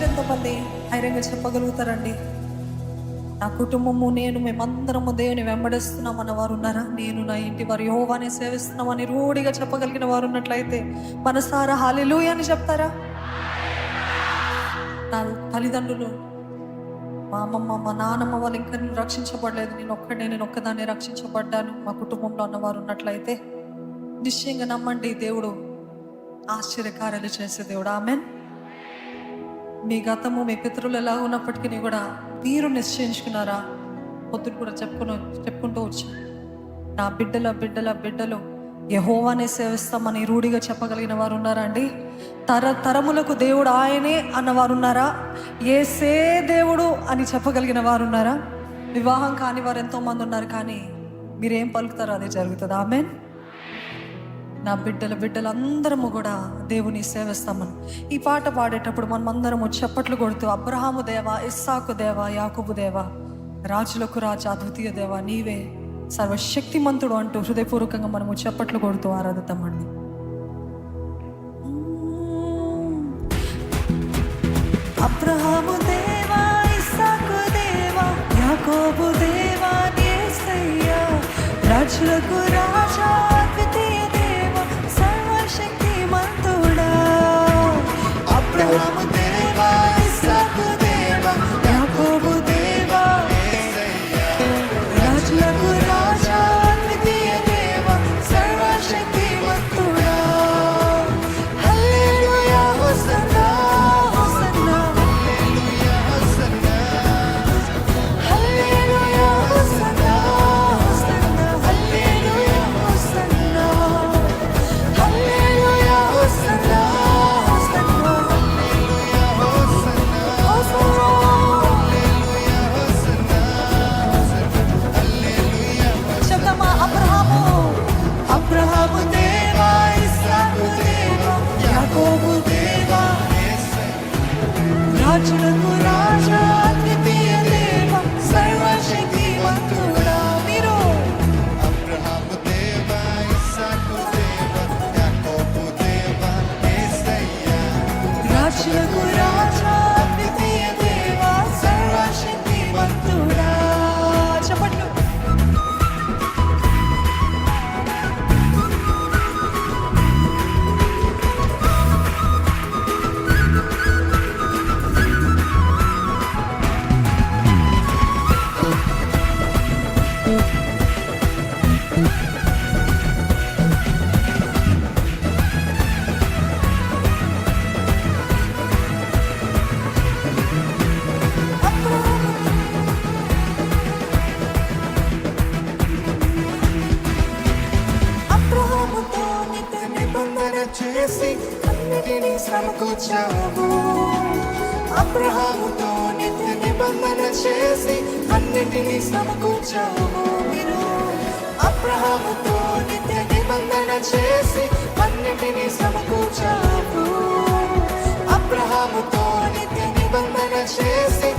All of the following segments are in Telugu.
ఈరోజు ఎంతమంది ధైర్యంగా చెప్పగలుగుతారండి? నా కుటుంబము నేను మేమందరము దేవుని వెంబడిస్తున్నామన్న వారు ఉన్నారా నేను నా ఇంటి వారు యోవాని సేవిస్తున్నామని రూఢిగా చెప్పగలిగిన వారు ఉన్నట్లయితే మనసారా హాలిలూయ అని చెప్తారా? నా తల్లిదండ్రులు మా అమ్మమ్మ మా నాన్నమ్మ వాళ్ళు ఇంకా నేను రక్షించబడలేదు. నేను ఒక్కడే నేను ఒక్కదాన్ని రక్షించబడ్డాను మా కుటుంబంలో ఉన్నవారు ఉన్నట్లయితే నిశ్చయంగా నమ్మండి దేవుడు ఆశ్చర్యకార్యాలు చేసే దేవుడు. ఆమెన్. మీ గతము మీ పితరులు ఎలా ఉన్నప్పటికీ కూడా మీరు నిశ్చయించుకున్నారా? పొద్దున కూడా చెప్పుకుని చెప్పుకుంటూ వచ్చా. నా బిడ్డల బిడ్డల బిడ్డలు యహోవానే సేవిస్తామని రూఢిగా చెప్పగలిగిన వారు ఉన్నారా అండి? తర తరములకు దేవుడు ఆయనే అన్నవారు ఉన్నారా? ఏసే దేవుడు అని చెప్పగలిగిన వారు ఉన్నారా? వివాహం కాని వారు ఎంతోమంది ఉన్నారు కానీ మీరేం పలుకుతారో అదే జరుగుతుంది. ఆమెన్. నా బిడ్డల బిడ్డలందరము కూడా దేవుని సేవిస్తామని. ఈ పాట పాడేటప్పుడు మనం అందరము చప్పట్లు కొడుతూ అబ్రహాము దేవ ఇస్సాకు దేవ యాకుబు దేవ రాజులకు రాజు అద్వితీయ దేవ నీవే సర్వశక్తిమంతుడు అంటూ హృదయపూర్వకంగా మనము చప్పట్లు కొడుతూ ఆరాధితామండి అబ్రహాము దేవా ఇస్సాకు దేవా యాకోబు దేవా రాజులకు రాజా అద్వితీయ అబ్రహాముతో నిత్య నిబంధన చేసి అన్నిటినీ సమకూర్చావు మీరు అబ్రహాముతో నిత్య నిబంధన చేసి అన్నిటినీ సమకూర్చావు. అబ్రహాముతో నిత్య నిబంధన చేసి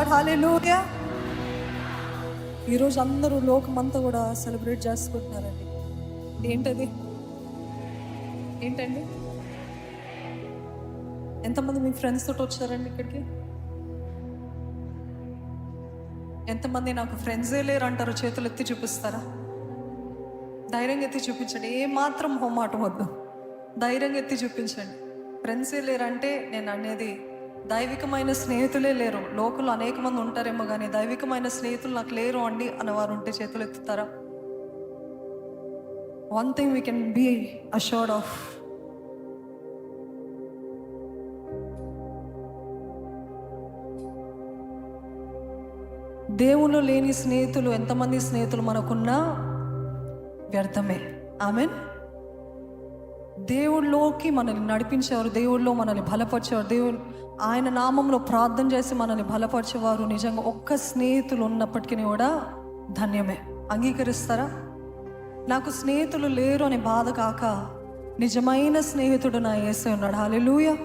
గాడ్ హాలెలూయా ఈరోజు అందరూ లోకమంతా కూడా సెలబ్రేట్ చేసుకుంటున్నారండి. ఏంటది? ఏంటండి? ఎంతమంది మీ ఫ్రెండ్స్ తోటి వచ్చారండి ఇక్కడికి? ఎంతమంది నాకు ఫ్రెండ్సే లేరు అంటారు చేతులు ఎత్తి చూపిస్తారా? ధైర్యంగా ఎత్తి చూపించండి. ఏ మాత్రం హోమాటం వద్దు. ధైర్యంగా ఎత్తి చూపించండి. ఫ్రెండ్సే లేరంటే నేను అనేది దైవికమైన స్నేహితులే లేరు. లోకంలో అనేక మంది ఉంటారేమో కానీ దైవికమైన స్నేహితులు నాకు లేరు అండి అన్నవారు ఉంటే చేతులు ఎత్తుతారా? One thing we can be assured of దేవుళ్ళు లేని స్నేహితులు ఎంతమంది స్నేహితులు మనకున్నా వ్యర్థమే. ఆమెన్ దేవుళ్ళలోకి మనల్ని నడిపించేవారు దేవుళ్ళు మనల్ని బలపరిచేవారు దేవుడు ఆయన నామంలో ప్రార్థన చేసి మనల్ని బలపరిచేవారు. నిజంగా ఒక్క స్నేహితులు ఉన్నప్పటికీ కూడా ధన్యమే. అంగీకరిస్తారా? నాకు స్నేహితులు లేరు అని బాధ కాక నిజమైన స్నేహితుడు నా ఏసే ఉన్నాడు. హాలెలూయా